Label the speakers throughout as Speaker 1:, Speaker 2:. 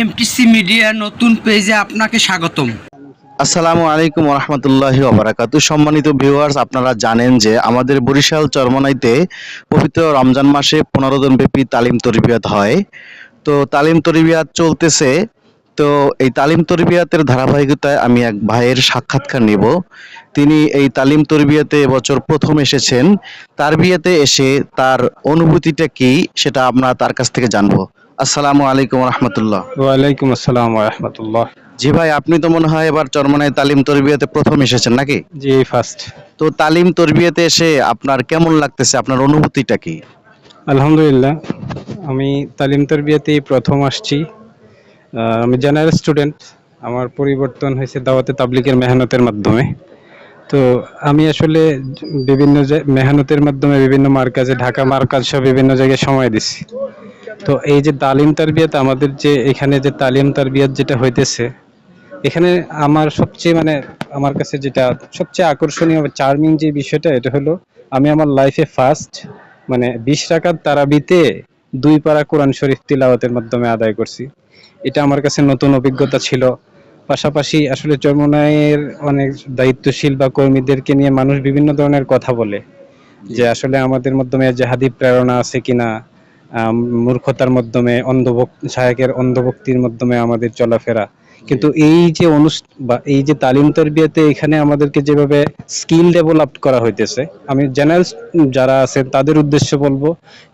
Speaker 1: MTC media নতুন পেজে আপনাকে স্বাগতম।
Speaker 2: আসসালামু আলাইকুম রহমতুল্লাহি ওবরাকাতু। সম্মানিত ভিউয়ার্স আপনারা জানেন যে আমাদের বরিশাল চরমনাইতে পবিত্র রমজান মাসে পনেরো দিন ব্যাপী তালিম তরবিয়াত হয়। তো তালিম তরবিয়াত চলতেছে। তো এই তালিম তরবিয়াতের ধারাবাহিকতায় আমি এক ভাইয়ের সাক্ষাৎকার নিব। তিনি এই তালিম তরবিয়াতে এবছর প্রথম এসেছেন। তার বিয়েতে এসে তার অনুভূতিটা কি সেটা আমরা তার কাছ থেকে জানব। আসসালামু আলাইকুম রহমতুল্লাহ।
Speaker 3: ওয়ালাইকুম আসসালাম রহমতুল্লাহ।
Speaker 2: জি ভাই আপনি তো মনে হয় এবার চরমনাই তালিম তরবিয়াতে প্রথম এসেছেন নাকি?
Speaker 3: জি ফার্স্ট
Speaker 2: তো তালিম তরবিয়াতে এসে আপনার কেমন লাগতেছে? আপনার অনুভূতিটা কি?
Speaker 3: আলহামদুলিল্লাহ আমি তালিম তরবিয়াতেই প্রথম আসছি। আমি জেনারেল স্টুডেন্ট আমার পরিবর্তন হয়েছে দাওয়াতে তাবলিকের মেহনতের মাধ্যমে। তো আমি আসলে বিভিন্ন মেহনতের মাধ্যমে বিভিন্ন মার্কাজে ঢাকা মার্কাজ সহ বিভিন্ন জায়গায় সময় দিছি। তো এই যে তালিম তারবিয়াত, আমাদের যে এখানে যে তালিম তারবিয়াত যেটা হইতেছে, এখানে আমার সবচেয়ে মানে আমার কাছে যেটা সবচেয়ে আকর্ষণীয় চার্মিং যে বিষয়টা, এটা হলো আমি আমার লাইফে ফার্স্ট মানে বিশ রাকাত তারাবিতে দুই পারা কোরআন শরীফ তিলাওয়াতের মাধ্যমে আদায় করছি। এটা আমার কাছে নতুন অভিজ্ঞতা ছিল। পাশাপাশি আসলে চরমনায়ের অনেক দায়িত্বশীল বা কর্মীদেরকে নিয়ে মানুষ বিভিন্ন ধরনের কথা বলে যে আসলে আমাদের মাধ্যমে জাহাদি প্রেরণা আছে কিনা মূর্খতার মাধ্যমে, অন্ধভক, শায়কের অন্ধভক্তির মাধ্যমে আমাদের চলাফেরা। কিন্তু এই যে অনুষ্ঠান বা এই যে তালিম তরবিয়াতে এখানে আমাদেরকে যেভাবে স্কিল ডেভেলপ করা হইতেছে, আমি জেনারেল যারা আছেন তাদের উদ্দেশ্যে বলব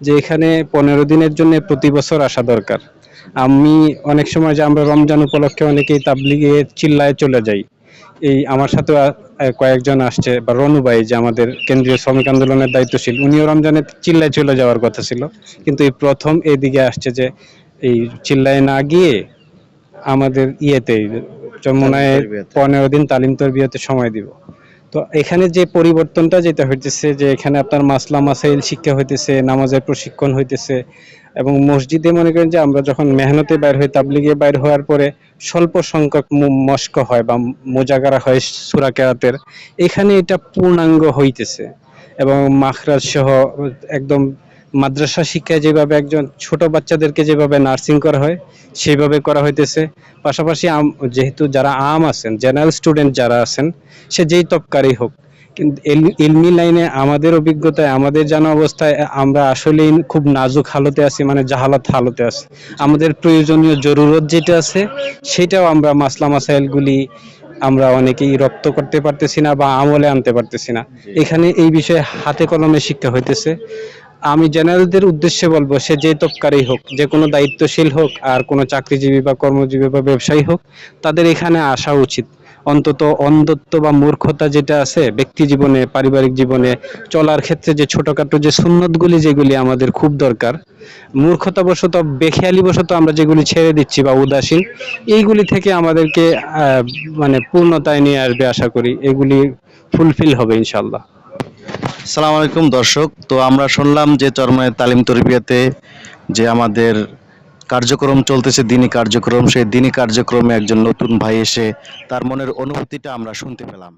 Speaker 3: যে এখানে পনেরো দিনের জন্য প্রতি বছর আসা দরকার। আমি অনেক সময় যে আমরা রমজান উপলক্ষে অনেকেই তাবলিগে চিল্লায় চলে যাই। এই আমার সাথে কয়েকজন আসছে বা রনু ভাই যে আমাদের কেন্দ্রীয় শ্রমিক আন্দোলনের দায়িত্বশীল উনিও রমজানে চিল্লায় চলে যাওয়ার কথা ছিল। কিন্তু এই প্রথম এদিকে আসছে যে এই চিল্লায় না গিয়ে আমাদের ইয়েতে মনে
Speaker 2: হয়
Speaker 3: পনেরো দিন তালিম তরবিয়াতে সময় দিব। তো এখানে যে পরিবর্তনটা যেটা হইতেছে যে এখানে আপনার মাসলা মাসাইল শিক্ষা হইতেছে, নামাজের প্রশিক্ষণ হইতেছে এবং মসজিদে মনে করেন যে আমরা যখন মেহনতে বাইর হই, তাবলিগে বাইর হওয়ার পরে স্বল্প সংখ্যক মস্ক হয় বা মোজাগারা হয় সুরা কেরাতের। এখানে এটা পূর্ণাঙ্গ হইতেছে এবং মাখরাজ সহ একদম মাদ্রাসা শিক্ষায় যেভাবে একজন ছোট বাচ্চাদেরকে যেভাবে নার্সিং করা হয় সেইভাবে করা হইতেছে। পাশাপাশি আম- যেহেতু যারা আম আছেন জেনারেল স্টুডেন্ট যারা আছেন সে যেই তপকারই হোক কিন্তু এল- ইলমি লাইনে আমাদের অভিজ্ঞতায় আমাদের জানা অবস্থায় আমরা আসলেই খুব নাজুক হালতে আছি মানে জাহালাত হালতে আছি। আমাদের প্রয়োজনীয় জরুরত যেটা আছে সেটাও আমরা মাসলা মাসাইলগুলি আমরা অনেকেই রপ্ত করতে পারতেছি না বা আমলে আনতে পারতেছি না। এখানে এই বিষয়ে হাতে কলমে শিক্ষা হইতেছে। আমি জেনারেলদের উদ্দেশ্যে বলব, সে যে তপকারই হোক, যে কোনো দায়িত্বশীল হোক আর কোনো চাকরিজীবী বা কর্মজীবী বা ব্যবসায়ী হোক, তাদের এখানে আসা উচিত। অন্তত অন্ধত্ব বা মূর্খতা যেটা আছে, ব্যক্তি জীবনে, পারিবারিক জীবনে, চলার ক্ষেত্রে যে ছোটখাটো যে সুন্নতগুলি, যেগুলি আমাদের খুব দরকার, মূর্খতাবশত, বেখেয়ালিবশত আমরা যেগুলি ছেড়ে দিচ্ছি বা উদাসীন, এইগুলি থেকে আমাদেরকে মানে পূর্ণতায় নিয়ে আসবে আশা করি, এগুলি ফুলফিল হবে ইনশাল্লাহ
Speaker 2: সালাম আলাইকুম দর্শক। তো আমরা শুনলাম যে চরমায় তালিম তরবিয়াতে যে আমাদের কার্যক্রম চলতেছে দিনই কার্যক্রম, সেই দিনই কার্যক্রমে একজন নতুন ভাই এসে তার মনের অনুভূতিটা আমরা শুনতে পেলাম।